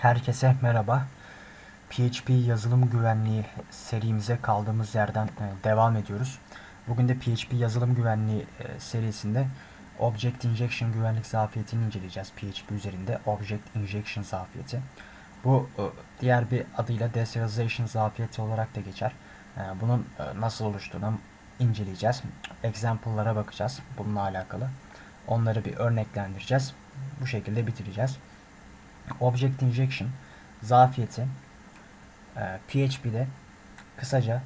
Herkese merhaba. PHP yazılım güvenliği serimize kaldığımız yerden e, devam ediyoruz. Bugün de PHP yazılım güvenliği e, serisinde Object Injection güvenlik zafiyetini inceleyeceğiz PHP üzerinde. Object Injection zafiyeti. Bu e, diğer bir adıyla Deserialization zafiyeti olarak da geçer. Bunun nasıl oluştuğunu inceleyeceğiz. Example'lara bakacağız bununla alakalı. Onları bir örneklendireceğiz. Bu şekilde bitireceğiz. Object Injection zafiyeti e, PHP'de kısaca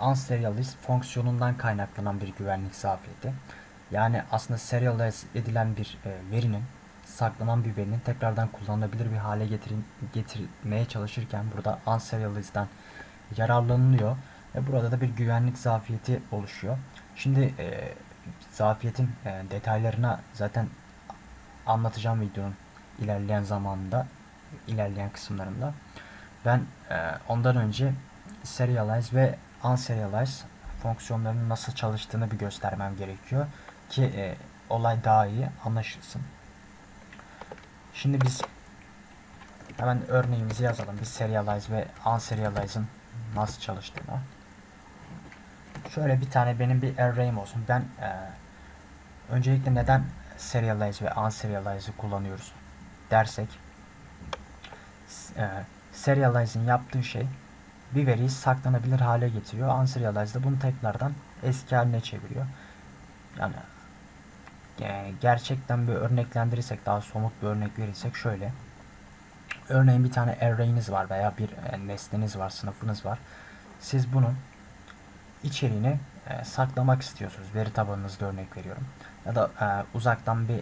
e, unserialized fonksiyonundan kaynaklanan bir güvenlik zafiyeti. Yani aslında serialize edilen bir e, verinin saklanan bir verinin tekrardan kullanılabilir bir hale getirin, getirmeye çalışırken burada unserialized'den yararlanılıyor ve burada da bir güvenlik zafiyeti oluşuyor. Şimdi e, zafiyetin e, detaylarına zaten anlatacağım videonun ilerleyen zamanında ilerleyen kısımlarında. Ben e, ondan önce serialize ve unserialize fonksiyonlarının nasıl çalıştığını bir göstermem gerekiyor ki e, olay daha iyi anlaşılsın. Şimdi biz hemen örneğimizi yazalım. Biz serialize ve unserialize'ın nasıl çalıştığını. Şöyle bir tane benim bir array'im olsun. Ben e, öncelikle neden serialize ve unserialize'ı kullanıyoruz dersek e, serialize'in yaptığı şey bir veriyi saklanabilir hale getiriyor. Unserialize de bunu tekrardan eski haline çeviriyor. Yani e, gerçekten bir örneklendirirsek daha somut bir örnek verirsek şöyle. Örneğin bir tane array'iniz var veya bir e, nesneniz var, sınıfınız var. Siz bunun içeriğini e, saklamak istiyorsunuz. Veri tabanınızda örnek veriyorum. Ya da uzaktan bir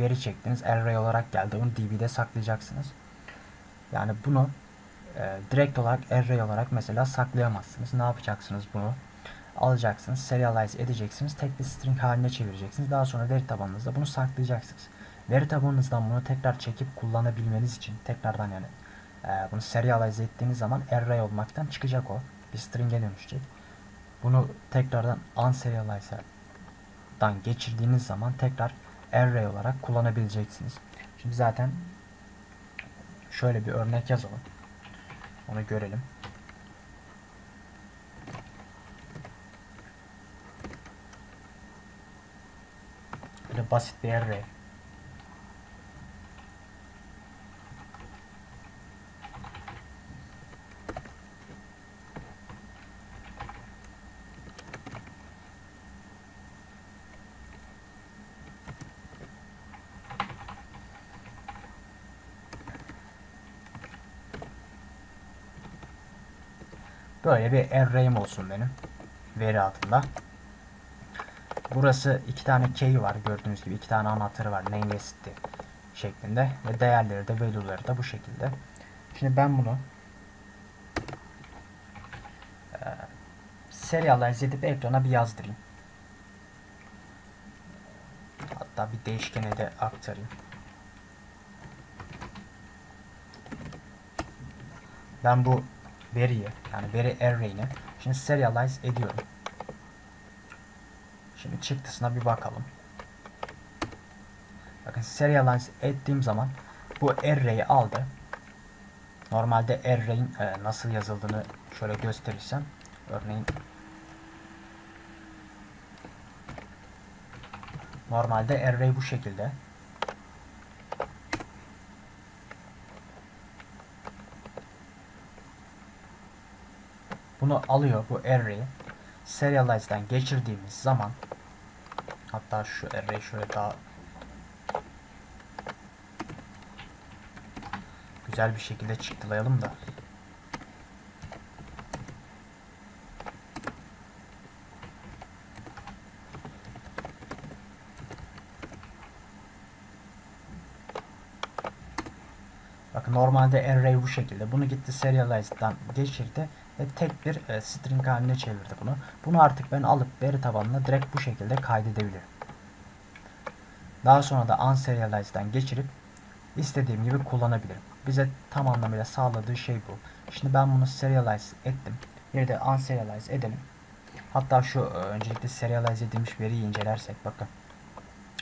veri çektiniz. Array olarak geldi. Onu DB'de saklayacaksınız. Yani bunu e, direkt olarak array olarak mesela saklayamazsınız. Ne yapacaksınız bunu? Alacaksınız, serialize edeceksiniz, tek bir string haline çevireceksiniz. Daha sonra veri tabanınızda bunu saklayacaksınız. Veri tabanınızdan bunu tekrar çekip kullanabilmeniz için tekrardan yani e, bunu serialize ettiğiniz zaman array olmaktan çıkacak o. Bir string'e dönüşecek. Bunu tekrardan unserialize'dan geçirdiğiniz zaman tekrar array olarak kullanabileceksiniz. Şimdi zaten şöyle bir örnek yazalım. Onu görelim. Böyle basit bir array. Böyle bir array'im olsun benim. Veri altında. Burası iki tane key var gördüğünüz gibi iki tane anahtarı var name city şeklinde ve değerleri de value'ları da bu şekilde. Şimdi ben bunu e, serialize edip ekrana bir yazdırayım. Hatta bir değişkene de aktarayım. Ben bu veriyi yani veri array'ini şimdi serialize ediyorum. Şimdi çıktısına bir bakalım. Bakın serialize ettiğim zaman bu array'i aldı. Normalde array'in e, nasıl yazıldığını şöyle gösterirsem örneğin Normalde array bu şekilde. Bunu alıyor bu array'i. Serialize'den geçirdiğimiz zaman hatta şu array şöyle daha güzel bir şekilde çıktılayalım da. Bakın normalde array bu şekilde. Bunu gitti serialize'dan geçirdi ve tek bir e, string haline çevirdi bunu. Bunu artık ben alıp veri tabanına direkt bu şekilde kaydedebilirim. Daha sonra da unserialize'dan geçirip istediğim gibi kullanabilirim. Bize tam anlamıyla sağladığı şey bu. Şimdi ben bunu serialize ettim. Bir de unserialize edelim. Hatta şu e, öncelikle serialize edilmiş veriyi incelersek bakın.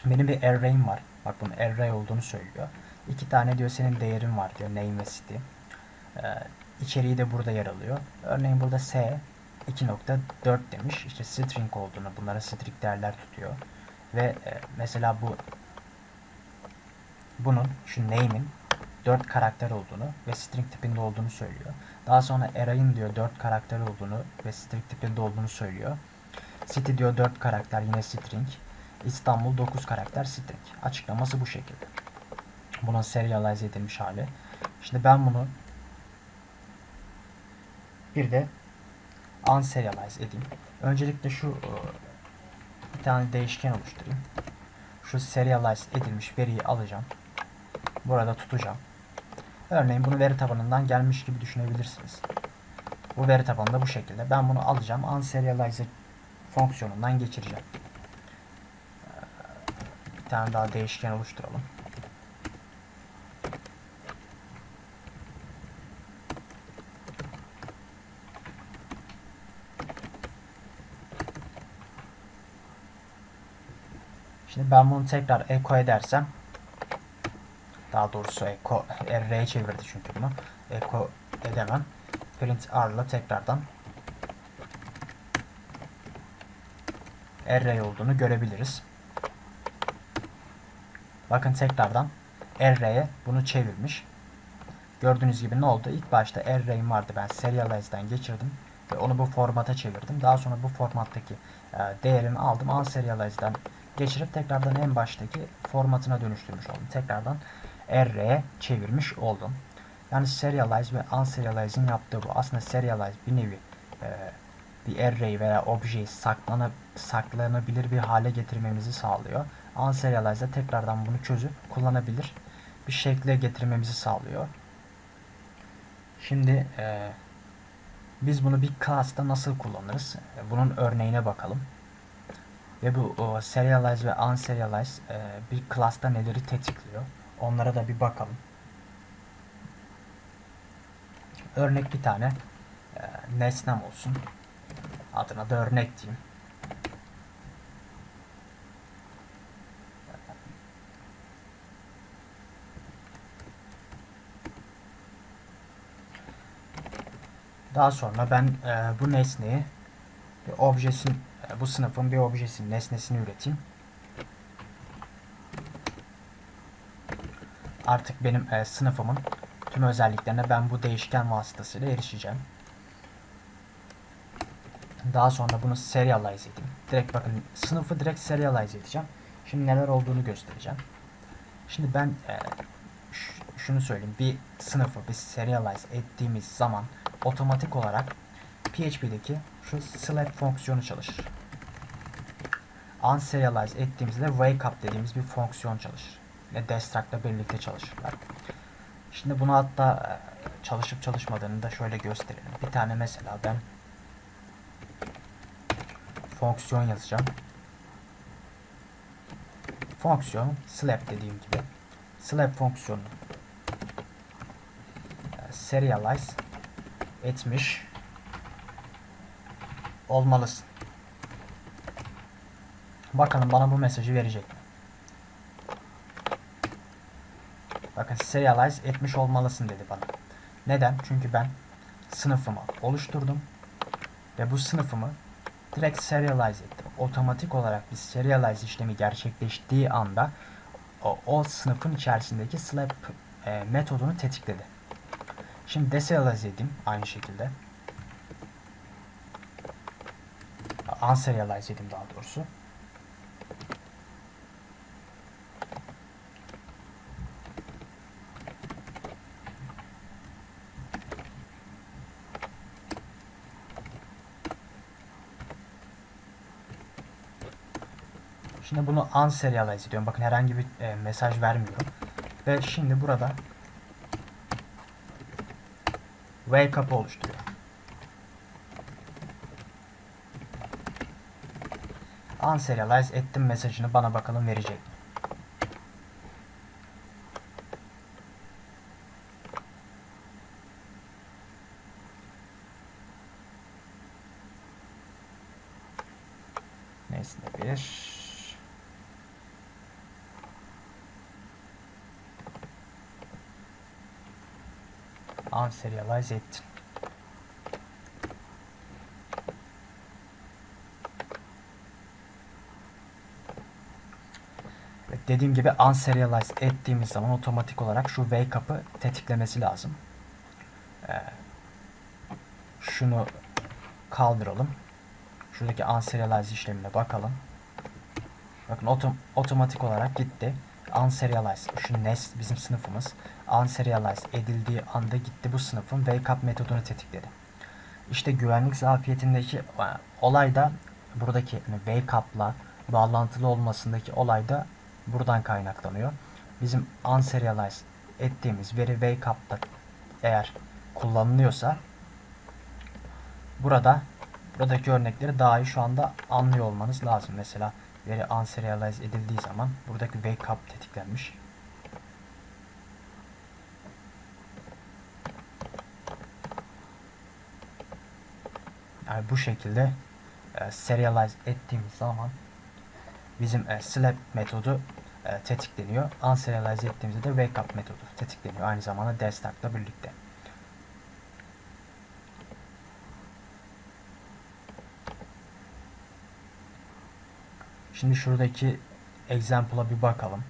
Benim bir array'im var. Bak bunun array olduğunu söylüyor. İki tane diyor senin değerin var diyor name ve city. Ee, içeriği de burada yer alıyor. Örneğin burada S 2.4 demiş. İşte string olduğunu, bunlara string değerler tutuyor. Ve e, mesela bu bunun şu name'in 4 karakter olduğunu ve string tipinde olduğunu söylüyor. Daha sonra array'in diyor 4 karakter olduğunu ve string tipinde olduğunu söylüyor. City diyor 4 karakter yine string. İstanbul 9 karakter string. Açıklaması bu şekilde. Bunun serialize edilmiş hali. Şimdi ben bunu bir de unserialize edeyim. Öncelikle şu e, bir tane değişken oluşturayım. Şu serialize edilmiş veriyi alacağım. Burada tutacağım. Örneğin bunu veri tabanından gelmiş gibi düşünebilirsiniz. Bu veri tabanı da bu şekilde. Ben bunu alacağım. Unserialize fonksiyonundan geçireceğim. Bir tane daha değişken oluşturalım. Şimdi ben bunu tekrar echo edersem daha doğrusu echo array'e çevirdi çünkü bunu. Echo edemem. Print r ile tekrardan array olduğunu görebiliriz. Bakın tekrardan array'e bunu çevirmiş. Gördüğünüz gibi ne oldu? İlk başta array'im vardı. Ben serialize'den geçirdim ve onu bu formata çevirdim. Daha sonra bu formattaki e, değerini aldım. Unserialize'den geçirip tekrardan en baştaki formatına dönüştürmüş oldum. Tekrardan array'e çevirmiş oldum. Yani serialize ve unserialize'in yaptığı bu. Aslında serialize bir nevi e, bir array veya objeyi saklana, saklanabilir bir hale getirmemizi sağlıyor. Unserialize de tekrardan bunu çözüp kullanabilir bir şekle getirmemizi sağlıyor. Şimdi e, biz bunu bir class'ta nasıl kullanırız? E, bunun örneğine bakalım. Ve bu o, serialize ve unserialize e, bir class'ta neleri tetikliyor? Onlara da bir bakalım. Örnek bir tane e, nesnem olsun. Adına da örnek diyeyim. Daha sonra ben e, bu nesneyi bir objesin bu sınıfın bir objesinin nesnesini üreteyim. Artık benim e, sınıfımın tüm özelliklerine ben bu değişken vasıtasıyla erişeceğim. Daha sonra bunu serialize edeyim. Direkt bakın sınıfı direkt serialize edeceğim. Şimdi neler olduğunu göstereceğim. Şimdi ben e, şunu söyleyeyim. Bir sınıfı biz serialize ettiğimiz zaman otomatik olarak PHP'deki şu slap fonksiyonu çalışır. Unserialize ettiğimizde wake up dediğimiz bir fonksiyon çalışır. Ve destruct'la birlikte çalışırlar. Şimdi bunu hatta e, çalışıp çalışmadığını da şöyle gösterelim. Bir tane mesela ben fonksiyon yazacağım. Fonksiyon slap dediğim gibi slap fonksiyonu e, serialize etmiş olmalısın. Bakalım bana bu mesajı verecek mi? Bakın serialize etmiş olmalısın dedi bana. Neden? Çünkü ben sınıfımı oluşturdum ve bu sınıfımı direkt serialize ettim. Otomatik olarak bir serialize işlemi gerçekleştiği anda o, o sınıfın içerisindeki slap e, metodunu tetikledi. Şimdi deserialize edeyim aynı şekilde. Unserialize edeyim daha doğrusu. Şimdi bunu unserialize ediyorum. Bakın herhangi bir e, mesaj vermiyorum. Ve şimdi burada wake up oluşturuyor. Unserialize ettim mesajını bana bakalım verecek. Nesne bir. Unserialize ettin. Evet, dediğim gibi unserialize ettiğimiz zaman otomatik olarak şu wake up'ı tetiklemesi lazım. Ee, şunu kaldıralım. Şuradaki unserialize işlemine bakalım. Bakın otom otomatik olarak gitti. Unserialize, şu nest bizim sınıfımız. Unserialize edildiği anda gitti bu sınıfın wake up metodunu tetikledi. İşte güvenlik zafiyetindeki e, olay da buradaki hani wake up'la bağlantılı olmasındaki olay da buradan kaynaklanıyor. Bizim unserialize ettiğimiz veri wake up'ta eğer kullanılıyorsa burada buradaki örnekleri daha iyi şu anda anlıyor olmanız lazım. Mesela veri unserialize edildiği zaman buradaki wake up tetiklenmiş. Yani bu şekilde e, serialize ettiğimiz zaman bizim e, slap metodu e, tetikleniyor. Unserialize ettiğimizde de wake up metodu tetikleniyor. Aynı zamanda desktop'la birlikte. Şimdi şuradaki example'a bir bakalım.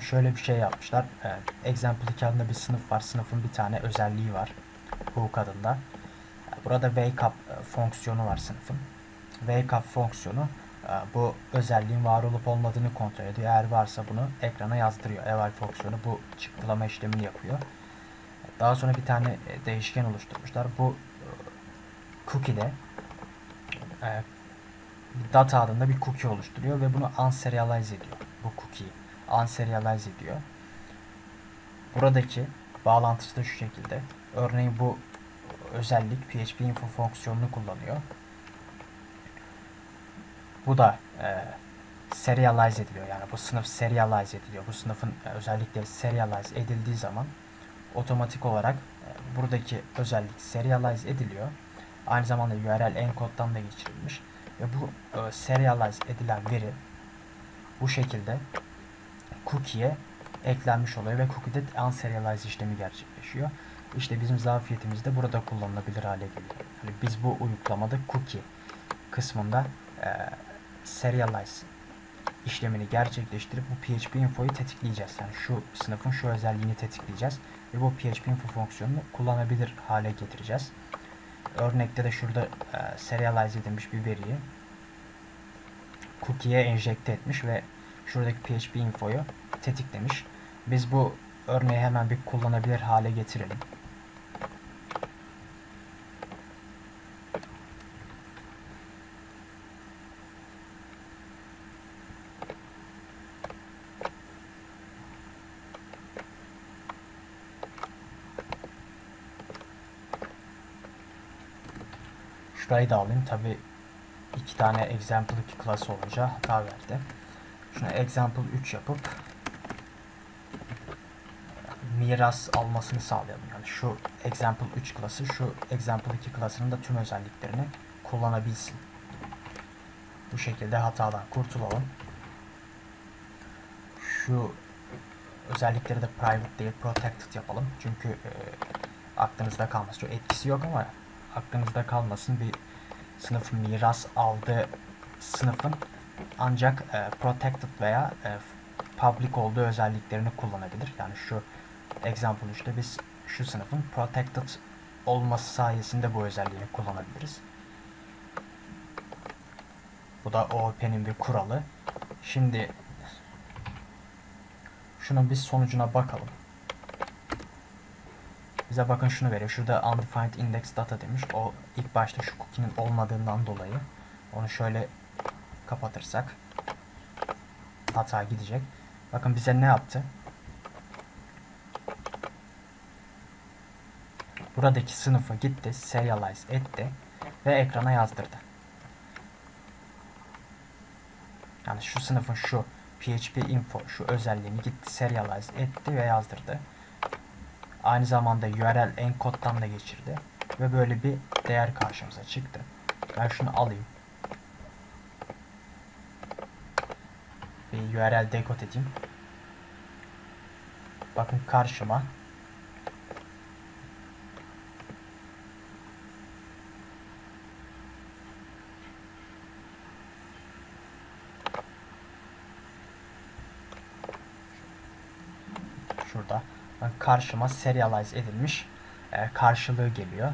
Şöyle bir şey yapmışlar. Evet, example 2 adında bir sınıf var. Sınıfın bir tane özelliği var. Hook adında. Burada wake up e, fonksiyonu var sınıfın. Wake up fonksiyonu e, bu özelliğin var olup olmadığını kontrol ediyor. Eğer varsa bunu ekrana yazdırıyor. Eval fonksiyonu bu çıktılama işlemini yapıyor. Daha sonra bir tane e, değişken oluşturmuşlar. Bu cookie'de e, data adında bir cookie oluşturuyor ve bunu unserialize ediyor. Bu cookie'yi unserialize ediyor. Buradaki bağlantısı da şu şekilde. Örneğin bu özellik PHP info fonksiyonunu kullanıyor. Bu da e, serialize ediliyor. Yani bu sınıf serialize ediliyor. Bu sınıfın e, özellikleri serialize edildiği zaman otomatik olarak e, buradaki özellik serialize ediliyor. Aynı zamanda URL encode'dan da geçirilmiş. Ve bu e, serialize edilen veri bu şekilde cookie'ye eklenmiş oluyor ve cookie'de unserialize işlemi gerçekleşiyor. İşte bizim zafiyetimiz de burada kullanılabilir hale geliyor. Yani biz bu uygulamada cookie kısmında e, serialize işlemini gerçekleştirip bu PHP info'yu tetikleyeceğiz. Yani şu sınıfın şu özelliğini tetikleyeceğiz ve bu PHP info fonksiyonunu kullanabilir hale getireceğiz. Örnekte de şurada e, serialize edilmiş bir veriyi cookie'ye enjekte etmiş ve şuradaki PHP infoyu tetiklemiş. Biz bu örneği hemen bir kullanabilir hale getirelim. Şurayı da alayım. Tabi iki tane example 2 klası olunca hata verdi. Şuna example 3 yapıp miras almasını sağlayalım. Yani şu example 3 klası şu example 2 klasının da tüm özelliklerini kullanabilsin. Bu şekilde hatadan kurtulalım. Şu özellikleri de private değil protected yapalım. Çünkü e, aklınızda kalmasın. Çok etkisi yok ama aklınızda kalmasın bir sınıfın miras aldığı sınıfın ancak e, protected veya e, public olduğu özelliklerini kullanabilir. Yani şu example 3'te biz şu sınıfın protected olması sayesinde bu özelliğini kullanabiliriz. Bu da OOP'nin bir kuralı. Şimdi şunun bir sonucuna bakalım. Bize bakın şunu veriyor. Şurada undefined index data demiş. O ilk başta şu cookie'nin olmadığından dolayı. Onu şöyle kapatırsak hata gidecek. Bakın bize ne yaptı? Buradaki sınıfı gitti, serialize etti ve ekrana yazdırdı. Yani şu sınıfın şu PHP info şu özelliğini gitti, serialize etti ve yazdırdı. Aynı zamanda URL encode'dan da geçirdi ve böyle bir değer karşımıza çıktı. Ben şunu alayım. Bir URL dekod edeyim. Bakın karşıma şurada karşıma serialize edilmiş e, karşılığı geliyor.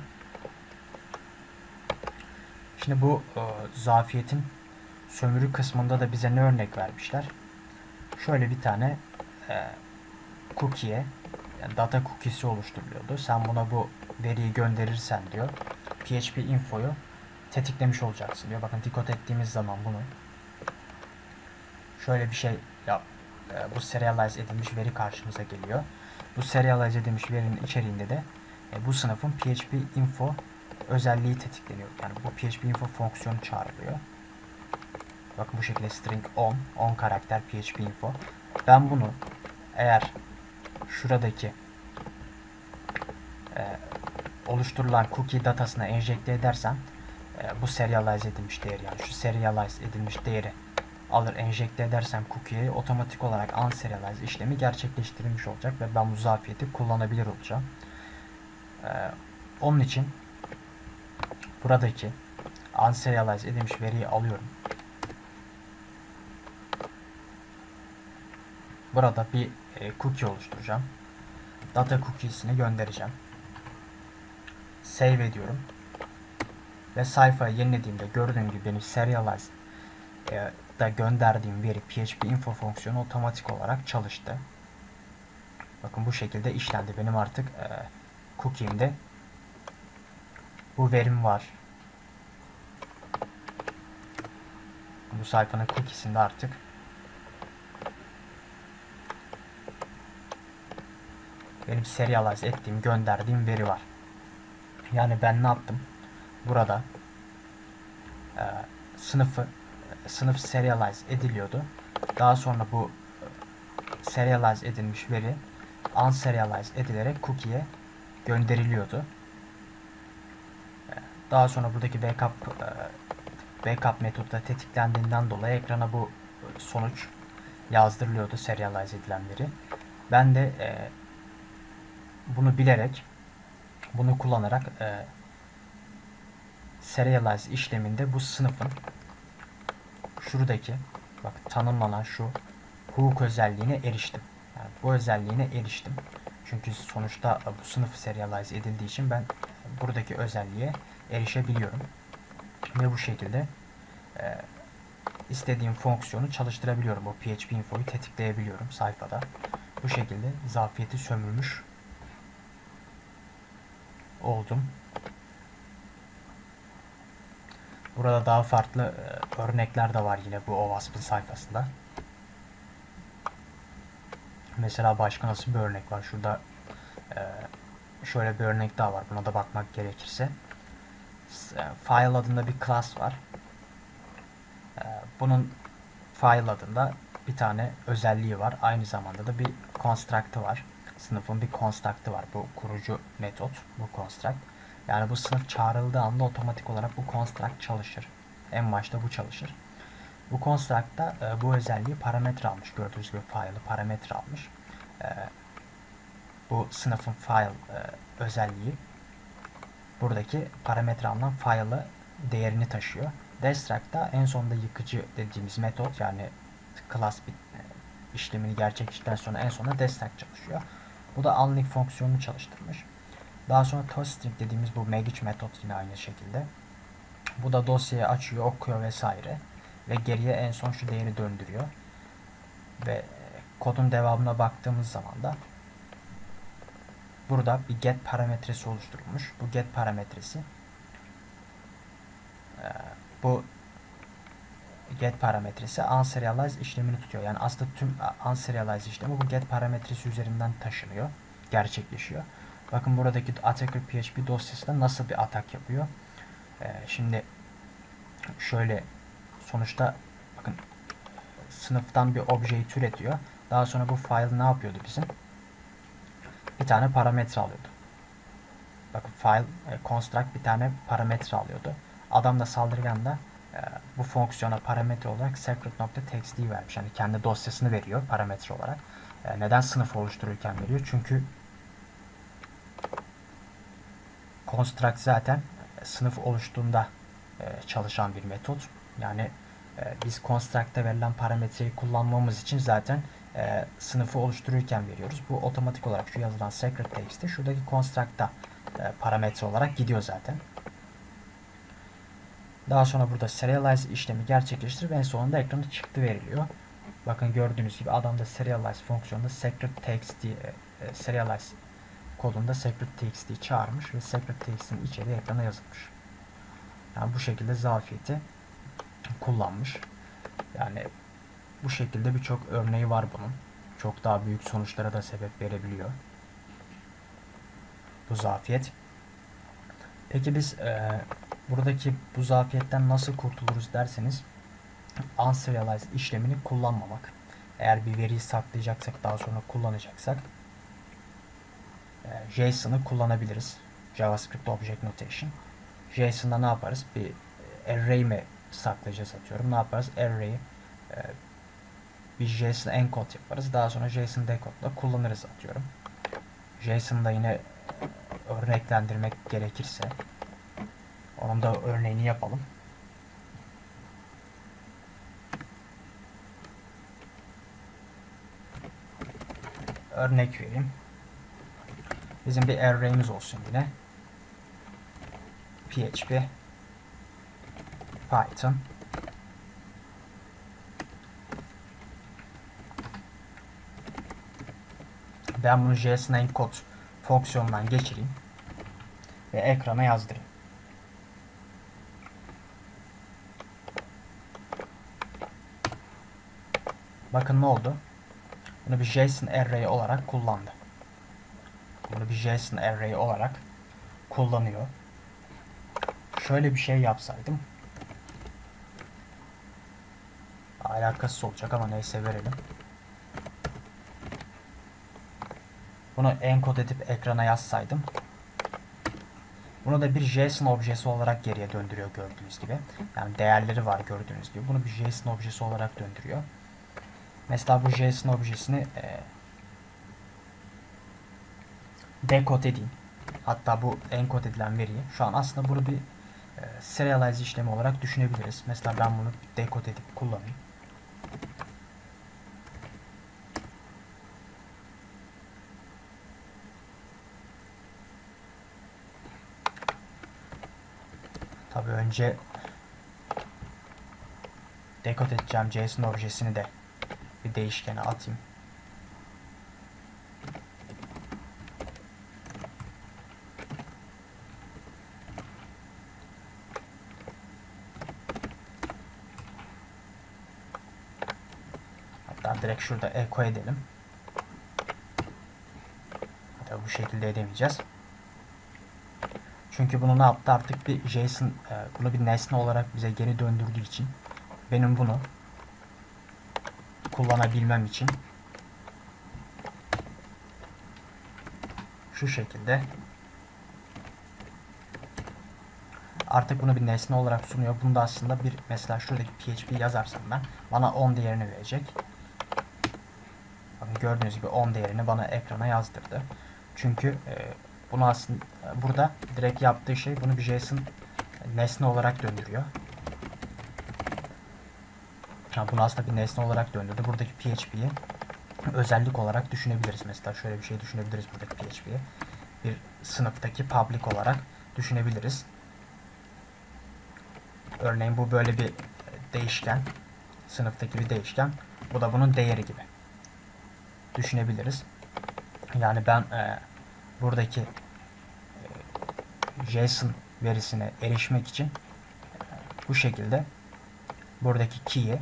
Şimdi bu e, zafiyetin sömürü kısmında da bize ne örnek vermişler? Şöyle bir tane e, cookie'ye yani data cookie'si oluşturuluyordu. Sen buna bu veriyi gönderirsen diyor PHP info'yu tetiklemiş olacaksın diyor. Bakın dikkat ettiğimiz zaman bunu şöyle bir şey yap. E, bu serialize edilmiş veri karşımıza geliyor. Bu serialize edilmiş verinin içeriğinde de e, bu sınıfın PHP info özelliği tetikleniyor. Yani bu PHP info fonksiyonu çağrılıyor. Bakın bu şekilde string on, on karakter PHP info. Ben bunu eğer şuradaki e, oluşturulan cookie datasına enjekte edersem e, bu serialize edilmiş değeri yani şu serialize edilmiş değeri alır enjekte edersem cookie'ye otomatik olarak unserialize işlemi gerçekleştirilmiş olacak ve ben bu zafiyeti kullanabilir olacağım. E, onun için buradaki unserialize edilmiş veriyi alıyorum. Burada bir e, cookie oluşturacağım. Data cookiesini göndereceğim. Save ediyorum. Ve sayfayı yenilediğimde gördüğüm gibi benim serialize e, gönderdiğim veri PHP info fonksiyonu otomatik olarak çalıştı. Bakın bu şekilde işlendi. Benim artık e, cookie'imde bu verim var. Bu sayfanın cookiesinde artık benim serialize ettiğim, gönderdiğim veri var. Yani ben ne yaptım? Burada e, sınıfı sınıf serialize ediliyordu. Daha sonra bu e, serialize edilmiş veri unserialize edilerek cookie'ye gönderiliyordu. E, daha sonra buradaki backup e, backup metodu tetiklendiğinden dolayı ekrana bu sonuç yazdırılıyordu serialize edilen veri. Ben de bunu bilerek bunu kullanarak e, serialize işleminde bu sınıfın şuradaki bak tanımlanan şu hook özelliğine eriştim. Yani bu özelliğine eriştim. Çünkü sonuçta bu sınıf serialize edildiği için ben buradaki özelliğe erişebiliyorum. Ve bu şekilde e, istediğim fonksiyonu çalıştırabiliyorum. O PHP infoyu tetikleyebiliyorum sayfada. Bu şekilde zafiyeti sömürmüş oldum. Burada daha farklı e, örnekler de var yine bu OWASP'ın sayfasında. Mesela başka nasıl bir örnek var? Şurada e, şöyle bir örnek daha var. Buna da bakmak gerekirse. E, file adında bir class var. Bunun file adında bir tane özelliği var. Aynı zamanda da bir construct'ı var. Sınıfın bir construct'ı var. Bu kurucu metot. Bu construct. Yani bu sınıf çağrıldığı anda otomatik olarak bu construct çalışır. En başta bu çalışır. Bu construct'ta e, bu özelliği parametre almış. Gördüğünüz gibi file'ı parametre almış. E, bu sınıfın file e, özelliği buradaki parametre alınan file'ı değerini taşıyor. Destruct'ta en sonunda yıkıcı dediğimiz metot yani class bir e, işlemini gerçekleştirdikten sonra en sonunda destruct çalışıyor. Bu da unlink fonksiyonunu çalıştırmış. Daha sonra toString dediğimiz bu magic metot yine aynı şekilde. Bu da dosyayı açıyor, okuyor vesaire. Ve geriye en son şu değeri döndürüyor. Ve e, kodun devamına baktığımız zaman da burada bir get parametresi oluşturulmuş. Bu get parametresi e, bu get parametresi unserialize işlemini tutuyor. Yani aslında tüm unserialize işlemi bu get parametresi üzerinden taşınıyor, gerçekleşiyor. Bakın buradaki attacker PHP dosyasında nasıl bir atak yapıyor. Ee, şimdi şöyle sonuçta bakın sınıftan bir objeyi türetiyor. Daha sonra bu file ne yapıyordu bizim? Bir tane parametre alıyordu. Bakın file e, construct bir tane parametre alıyordu. Adam da saldırgan da bu fonksiyona parametre olarak secret.txt vermiş. Yani kendi dosyasını veriyor parametre olarak. E, neden sınıf oluştururken veriyor? Çünkü construct zaten sınıf oluştuğunda e, çalışan bir metot. Yani e, biz construct'ta verilen parametreyi kullanmamız için zaten e, sınıfı oluştururken veriyoruz. Bu otomatik olarak şu yazılan secret text'te şuradaki construct'ta parametre olarak gidiyor zaten. Daha sonra burada serialize işlemi gerçekleştirip en sonunda ekrana çıktı veriliyor. Bakın gördüğünüz gibi adamda serialize fonksiyonunda secret text diye e, serialize kodunda secret txt'yi çağırmış ve secret txt'in içeriği ekrana yazılmış. Yani bu şekilde zafiyeti kullanmış. Yani bu şekilde birçok örneği var bunun. Çok daha büyük sonuçlara da sebep verebiliyor. Bu zafiyet. Peki biz e, buradaki bu zafiyetten nasıl kurtuluruz derseniz unserialized işlemini kullanmamak. Eğer bir veriyi saklayacaksak daha sonra kullanacaksak JSON'ı kullanabiliriz. JavaScript Object Notation. JSON'da ne yaparız? Bir array mi saklayacağız atıyorum. Ne yaparız? Array'i bir JSON encode yaparız. Daha sonra JSON decode'la kullanırız atıyorum. JSON'da yine örneklendirmek gerekirse onun da örneğini yapalım. Örnek vereyim. Bizim bir array'imiz olsun yine. PHP Python Ben bunu JSON encode fonksiyonundan geçireyim ve ekrana yazdırayım. Bakın ne oldu? Bunu bir JSON array olarak kullandı. Bunu bir JSON array olarak kullanıyor. Şöyle bir şey yapsaydım alakasız olacak ama neyse verelim. Bunu encode edip ekrana yazsaydım bunu da bir JSON objesi olarak geriye döndürüyor gördüğünüz gibi. Yani değerleri var gördüğünüz gibi. Bunu bir JSON objesi olarak döndürüyor. Mesela bu JSON objesini e, dekode edeyim. Hatta bu encode edilen veriyi şu an aslında bunu bir e, serialize işlemi olarak düşünebiliriz. Mesela ben bunu dekode edip kullanayım. Tabii önce dekode edeceğim JSON objesini de bir değişkene atayım. Hatta direkt şurada echo edelim. Hatta bu şekilde edemeyeceğiz. Çünkü bunu ne yaptı artık bir JSON e, bunu bir nesne olarak bize geri döndürdüğü için benim bunu kullanabilmem için şu şekilde artık bunu bir nesne olarak sunuyor. Bunda aslında bir mesela şuradaki PHP yazarsam ben bana 10 değerini verecek. Bakın gördüğünüz gibi 10 değerini bana ekrana yazdırdı. Çünkü e, bunu aslında burada direkt yaptığı şey bunu bir JSON nesne olarak döndürüyor. Ha, bunu aslında bir nesne olarak döndürdü. Buradaki PHP'yi özellik olarak düşünebiliriz. Mesela şöyle bir şey düşünebiliriz buradaki PHP'yi. Bir sınıftaki public olarak düşünebiliriz. Örneğin bu böyle bir değişken. Sınıftaki bir değişken. Bu da bunun değeri gibi. Düşünebiliriz. Yani ben e, buradaki e, JSON verisine erişmek için e, bu şekilde buradaki key'i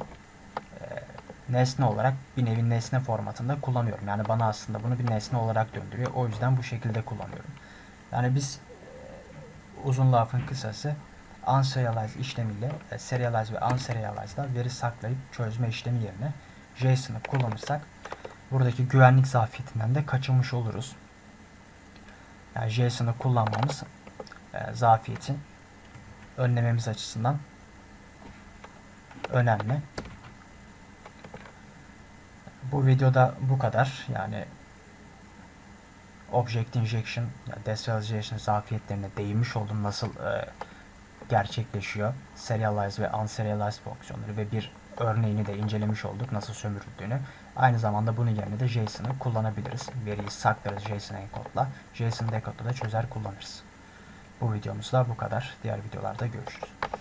nesne olarak bir nevi nesne formatında kullanıyorum. Yani bana aslında bunu bir nesne olarak döndürüyor. O yüzden bu şekilde kullanıyorum. Yani biz e, uzun lafın kısası unserialize işlemiyle e, serialize ve unserialize'da veri saklayıp çözme işlemi yerine JSON'ı kullanırsak buradaki güvenlik zafiyetinden de kaçınmış oluruz. Yani JSON'ı kullanmamız e, zafiyetin önlememiz açısından önemli. Bu videoda bu kadar. Yani Object Injection, Deserialization zafiyetlerine değinmiş oldum. Nasıl e, gerçekleşiyor. Serialize ve unserialized fonksiyonları ve bir örneğini de incelemiş olduk. Nasıl sömürüldüğünü. Aynı zamanda bunun yerine de JSON'ı kullanabiliriz. Veriyi saklarız JSON encode'la. JSON decode'da da çözer kullanırız. Bu videomuz da bu kadar. Diğer videolarda görüşürüz.